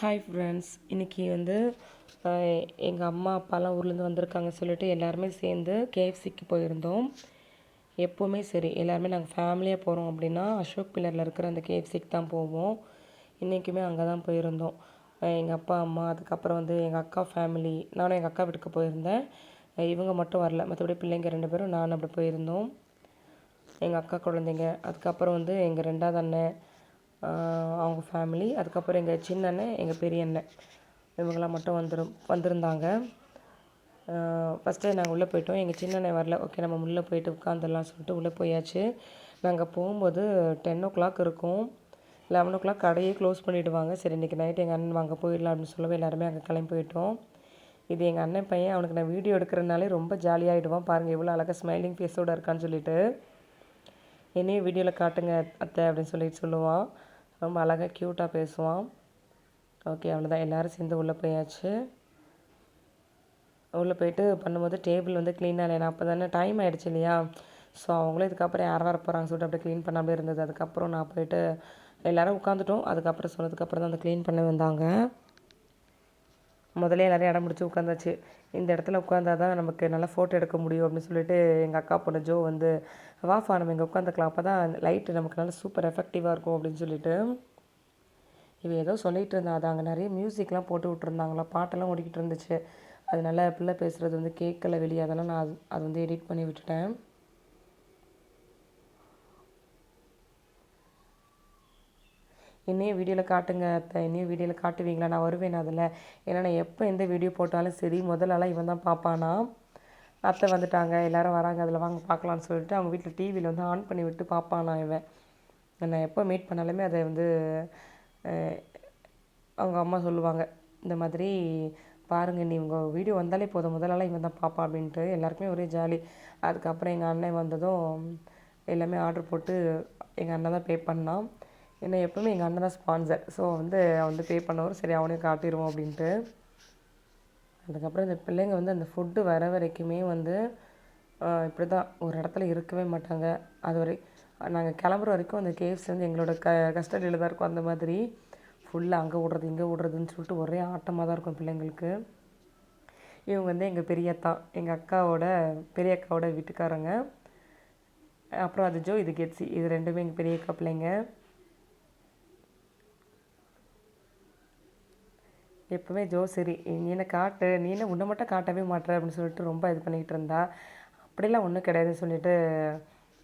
Hi friends இன்றைக்கி வந்து எங்கள் அம்மா அப்பாலாம் ஊர்லேருந்து வந்திருக்காங்க சொல்லிட்டு எல்லாருமே சேர்ந்து கேஎஃப்சிக்கு போயிருந்தோம். எப்போவுமே சரி எல்லாருமே நாங்கள் ஃபேமிலியாக போகிறோம் அப்படின்னா அசோக் பில்லரில் இருக்கிற அந்த கேஎஃப்சிக்கு தான் போவோம். இன்றைக்குமே அங்கே தான் போயிருந்தோம். எங்கள் அப்பா அம்மா அதுக்கப்புறம் வந்து எங்கள் அக்கா ஃபேமிலி நானும் எங்கள் அக்கா வீட்டுக்கு போயிருந்தேன். இவங்க மட்டும் வரல. மற்றபடி பிள்ளைங்க ரெண்டு பேரும் நானும் அப்படி போயிருந்தோம். எங்கள் அக்கா குழந்தைங்க அதுக்கப்புறம் வந்து எங்கள் ரெண்டாவது அண்ணன் அவங்க ஃபேமிலி அதுக்கப்புறம் எங்கள் சின்ன அண்ணன் எங்கள் பெரிய அண்ணன். இவங்களாம் மட்டும் வந்துரும் வந்திருந்தாங்க. ஃபஸ்ட்டு நாங்கள் உள்ளே போயிட்டோம். எங்கள் சின்ன அண்ணன் வரல. ஓகே நம்ம உள்ளே போயிட்டு உட்காந்துடலாம் சொல்லிட்டு உள்ளே போயாச்சு. நாங்கள் போகும்போது டென் ஓ கிளாக் இருக்கும். லெவன் ஓ கிளாக் கடையே க்ளோஸ் பண்ணிவிடுவாங்க சரி இன்றைக்கி நைட் எங்கள் அண்ணன் அங்கே போயிடலாம் அப்படின்னு சொல்லவே எல்லாருமே அங்கே கிளம்பி போயிட்டோம். இது எங்கள் அண்ணன் பையன். அவனுக்கு நான் வீடியோ எடுக்கிறனாலே ரொம்ப ஜாலியாகிடுவான் பாருங்கள் எவ்வளோ அழகாக ஸ்மைலிங் ஃபேஸோடு இருக்கான்னு சொல்லிட்டு. என்னையும் வீடியோவில் காட்டுங்க அத்தை அப்படின்னு சொல்லிட்டு சொல்லுவான். ரொம்ப அழகாக க்யூட்டாக பேசுவான். ஓகே அவ்வளோதான் எல்லோரும் சேர்ந்து உள்ளே போயாச்சு. உள்ளே போயிட்டு பண்ணும்போது டேபிள் வந்து க்ளீனாக இல்லை அப்போ தானே டைம் ஆகிடுச்சு இல்லையா? ஸோ அவங்களும் இதுக்கப்புறம் யார் வர போகிறாங்க சொல்லிட்டு அப்படியே க்ளீன் பண்ணாமல் இருந்தது. அதுக்கப்புறம் நான் போயிட்டு எல்லோரும் உட்காந்துட்டோம் அதுக்கப்புறம் சொன்னதுக்கப்புறம் தான் அந்த க்ளீன் பண்ண வந்தாங்க. முதல்ல எல்லோரும் இடம் முடிச்சு உட்காந்தாச்சு. இந்த இடத்துல உட்காந்தா தான் நமக்கு நல்லா ஃபோட்டோ எடுக்க முடியும் அப்படின்னு சொல்லிட்டு எங்கள் அக்கா பொண்ணு ஜோ வந்து வாஃபா நம்ம இங்கே உட்காந்துக்கலாம். அப்போ தான் லைட்டு நமக்கு நல்லா சூப்பர் எஃபெக்டிவாக இருக்கும் அப்படின்னு சொல்லிட்டு இவ ஏதோ சொல்லிகிட்டு இருந்தா. அது அங்கே நிறைய மியூசிக்லாம் போட்டு விட்ருந்தாங்களா பாட்டெல்லாம் ஓடிக்கிட்டு இருந்துச்சு. அதனால பிள்ளை பேசுகிறது வந்து கேட்கல வெளியே. அதெல்லாம் நான் அது வந்து எடிட் பண்ணி விட்டுட்டேன். என்னையும் வீடியோவில் காட்டுங்க அத்தை. என்னையும் வீடியோவில் காட்டுவீங்களா? நான் வருவேன் அதில். ஏன்னா நான் எப்போ எந்த வீடியோ போட்டாலும் சரி முதலெல்லாம் இவன் தான் பார்ப்பானா அத்தை வந்துட்டாங்க. எல்லோரும் வராங்க. அதில் வாங்க பார்க்கலான்னு சொல்லிட்டு அவங்க வீட்டில் டிவியில் வந்து ஆன் பண்ணி விட்டு பார்ப்பானா இவன். நான் எப்போ மீட் பண்ணாலுமே அதை வந்து அவங்க அம்மா சொல்லுவாங்க. இந்த மாதிரி பாருங்கள் நீ உங்கள் வீடியோ வந்தாலே போதும். முதலெல்லாம் இவன் தான் பாப்பா அப்படின்ட்டு எல்லாருக்குமே ஒரே ஜாலி. அதுக்கப்புறம் எங்கள் அண்ணன் வந்ததும் எல்லாமே ஆர்டர் போட்டு எங்கள் அண்ணன் தான் பே பண்ணான். என்னை எப்போவுமே எங்கள் அண்ணன் தான் ஸ்பான்சர் ஸோ வந்து அவன் வந்து பே பண்ணவர் சரி அவனையும் காட்டிடுவோம் அப்படின்ட்டு. அதுக்கப்புறம் இந்த பிள்ளைங்க வந்து அந்த ஃபுட்டு வர வரைக்குமே வந்து இப்படி தான் ஒரு இடத்துல இருக்கவே மாட்டாங்க. அது வரை நாங்கள் கிளம்புற வரைக்கும் அந்த கேவ்ஸ் வந்து எங்களோட க கஸ்டடியில் தான் இருக்கும் அந்த மாதிரி. ஃபுல்லாக அங்கே விடுறது இங்கே விடுறதுன்னு சொல்லிட்டு ஒரே ஆட்டமாக தான் இருக்கும் பிள்ளைங்களுக்கு. இவங்க வந்து எங்கள் பெரியத்தான் எங்கள் அக்காவோட பெரிய அக்காவோட வீட்டுக்காரங்க. அப்புறம் அது ஜோ இது கெட்ஸி. இது ரெண்டுமே எங்கள் பெரிய அக்கா பிள்ளைங்க. எப்போவுமே ஜோசரி நீ காட்டு நீ என்ன உன்னை மட்டும் காட்டவே மாட்டேற அப்படின்னு சொல்லிட்டு ரொம்ப இது பண்ணிக்கிட்டு இருந்தா. அப்படிலாம் ஒன்றும் கிடையாதுன்னு சொல்லிட்டு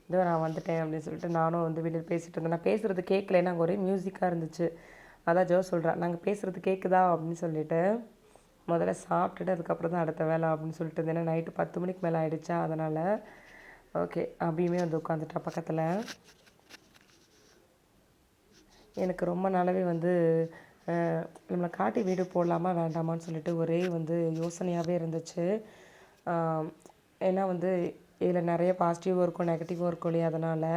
இதோ நான் வந்துட்டேன் அப்படின்னு சொல்லிட்டு நானும் வந்து வெளியில் பேசிகிட்டு இருந்தேன். நான் பேசுகிறது கேட்கல அங்கே ஒரே மியூசிக்காக இருந்துச்சு. அதான் ஜோ சொல்கிறேன் நாங்கள் பேசுகிறது கேட்குதா அப்படின்னு சொல்லிட்டு முதல்ல சாப்பிட்டுட்டு அதுக்கப்புறம் தான் அடுத்த வேலை அப்படின்னு சொல்லிட்டு இருந்தேன். நைட்டு பத்து மணிக்கு மேலே ஆகிடுச்சா அதனால். ஓகே அப்படியுமே வந்து உட்காந்துட்டா பக்கத்தில். எனக்கு ரொம்ப நாளாகவே வந்து நம்மளை காட்டி வீடு போடலாமா வேண்டாமான்னு சொல்லிட்டு ஒரே வந்து யோசனையாகவே இருந்துச்சு. ஏன்னா வந்து இதில் நிறைய பாசிட்டிவும் இருக்கும் நெகட்டிவும் இருக்கும் இல்லையா அதனால்.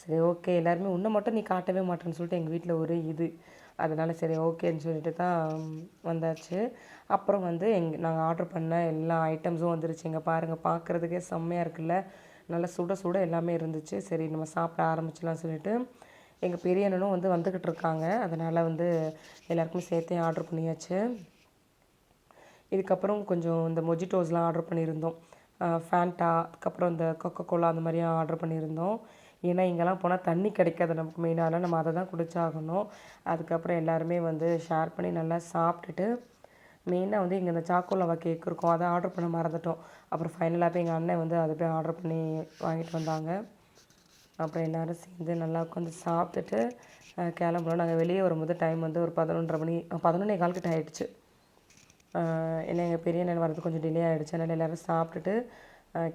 சரி ஓகே எல்லாருமே உன்னை மட்டும் நீ காட்டவே மாட்டேன்னு சொல்லிட்டு எங்கள் வீட்டில் ஒரே இது. அதனால் சரி ஓகேன்னு சொல்லிட்டு தான் வந்தாச்சு. அப்புறம் வந்து எங் நாங்கள் ஆர்டர் பண்ண எல்லா ஐட்டம்ஸும் வந்துருச்சு. இங்கே பாருங்கள் பார்க்குறதுக்கே செம்மையாக இருக்குல்ல. நல்லா சுட சுட எல்லாமே இருந்துச்சு. சரி நம்ம சாப்பிட ஆரம்பிச்சலாம் சொல்லிட்டு எங்கள் பெரிய அண்ணனும் வந்து வந்துக்கிட்டு இருக்காங்க. அதனால் வந்து எல்லாருக்குமே சேர்த்தே ஆர்டர் பண்ணியாச்சு. இதுக்கப்புறம் கொஞ்சம் இந்த மொஜிட்டோஸ்லாம் ஆர்டர் பண்ணியிருந்தோம். ஃபேண்டா அதுக்கப்புறம் இந்த கொக்கோ கோலா அந்த மாதிரியும் ஆர்டர் பண்ணியிருந்தோம். ஏன்னா இங்கெல்லாம் போனால் தண்ணி கிடைக்காது நமக்கு மெயினாக நம்ம அதை தான் குடிச்சாகணும். அதுக்கப்புறம் எல்லாருமே வந்து ஷேர் பண்ணி நல்லா சாப்பிட்டுட்டு மெயினாக வந்து இங்கே இந்த சாக்கோலாவா கேக் இருக்கும். அதை ஆர்டர் பண்ண மறந்துட்டோம். அப்புறம் ஃபைனலாக போய் எங்கள் அண்ணன் வந்து அதை போய் ஆர்டர் பண்ணி வாங்கிட்டு வந்தாங்க. அப்புறம் எல்லோரும் சேர்ந்து நல்லா உட்காந்து சாப்பிட்டுட்டு கிளம்புறோம். நாங்கள் வெளியே வரும்போது டைம் வந்து ஒரு பதினொன்றரை மணி பதினொன்னே கால் கிட்ட ஆகிடுச்சு ஏன்னா எங்கள் பெரிய அண்ணன் வரது கொஞ்சம் டிலே ஆகிடுச்சு அதனால் எல்லோரும் சாப்பிட்டுட்டு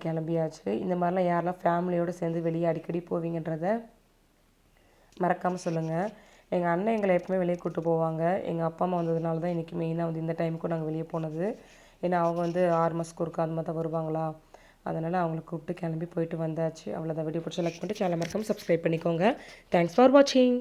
கிளம்பியாச்சு. இந்த மாதிரிலாம் யாரெல்லாம் ஃபேமிலியோடு சேர்ந்து வெளியே அடிக்கடி போவீங்கன்றத மறக்காமல் சொல்லுங்கள் எங்கள் அண்ணன் எங்களை எப்பவுமே வெளியே கூப்பிட்டு போவாங்க. எங்கள் அப்பா அம்மா வந்ததுனால தான் இன்றைக்கி மெயினாக வந்து இந்த டைமுக்கும் நாங்கள் வெளியே போனது. ஏன்னா அவங்க வந்து ஆறு மாதத்துக்கு ஒருக்கா அந்த மாதிரி தான் வருவாங்களா? அதனால் அவங்கள கூப்பிட்டு கிளம்பி போயிட்டு வந்தாச்சு. அவ்வளோதான் வீடியோ பிடிச்சி லைக் பண்ணிட்டு சேனல் மறக்காமல் சப்ஸ்கிரைப் பண்ணிக்கோங்க. தேங்க்ஸ் ஃபார் வாட்சிங்